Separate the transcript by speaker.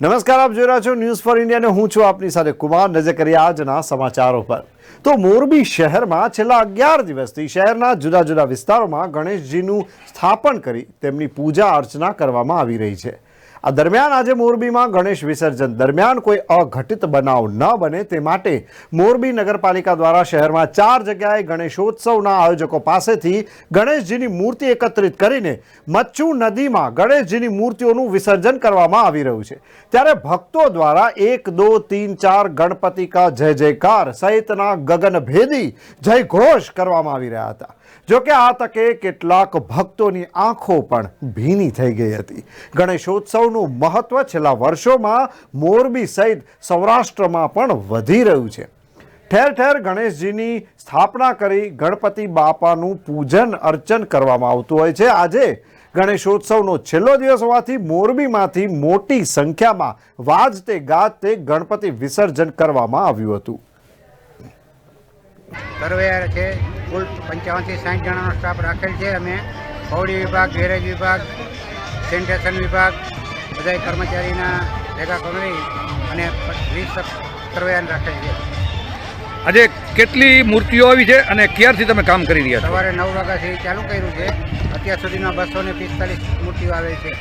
Speaker 1: નમસ્કાર, આપ જોઈ રહ્યા છો ન્યૂઝ ફોર ઇન્ડિયા હું છું આપની સાથે કુમાર. નજર કરીએ આજના સમાચારો પર. તો મોરબી શહેરમાં છેલ્લા અગિયાર દિવસથી શહેરના જુદા જુદા વિસ્તારોમાં ગણેશજીનું સ્થાપન કરી તેમની પૂજા અર્ચના કરવામાં આવી રહી છે. આ દરમિયાન આજે મોરબીમાં ગણેશ વિસર્જન. દરમિયાન કોઈ અઘટિત બનાવ ન બને તે માટે મોરબી નગરપાલિકા દ્વારા શહેરમાં ચાર જગ્યાએ ગણેશોત્સવના આયોજકો પાસેથી ગણેશજીની મૂર્તિ એકત્રિત કરીને મચ્છુ નદીમાં ગણેશજીની મૂર્તિઓનું વિસર્જન કરવામાં આવી રહ્યું છે. ત્યારે ભક્તો દ્વારા એક, દો, તીન, ચાર ગણપતિ કા જય જયકાર સહિતના ગગનભેદી જય ઘોષ કરવામાં આવી રહ્યા હતા. જોકે આ તકે કેટલાક ભક્તોની આંખો પણ ભીની થઈ ગઈ હતી. ગણેશોત્સવનું મહત્ત્વ છેલ્લા વર્ષોમાં મોરબી સહિત સૌરાષ્ટ્રમાં પણ વધી રહ્યું છે. ઠેર ઠેર ગણેશજીની સ્થાપના કરી ગણપતિ બાપાનું પૂજન અર્ચન કરવામાં આવતું હોય છે. આજે ગણેશોત્સવનો છેલ્લો દિવસ હોવાથી મોરબીમાંથી મોટી સંખ્યામાં વાજતે ગાજતે ગણપતિ વિસર્જન કરવામાં આવ્યું હતું.
Speaker 2: કરવૈયા છે. કુલ પંચાવનથી સાઠ જણાનો સ્ટાફ રાખેલ છે. અમે પૌડી વિભાગ, ગેરેજ વિભાગ સેનિટેશન વિભાગ બધા કર્મચારીના ભેગા કરી અને કરવાયાન રાખે છે.
Speaker 3: આજે કેટલી મૂર્તિઓ આવી છે અને ક્યારથી તમે કામ કરી રહ્યા છો?
Speaker 2: સવારે નવ વાગ્યાથી ચાલુ કર્યું છે. અત્યાર સુધીમાં બસો ને પિસ્તાલીસ મૂર્તિઓ આવે છે.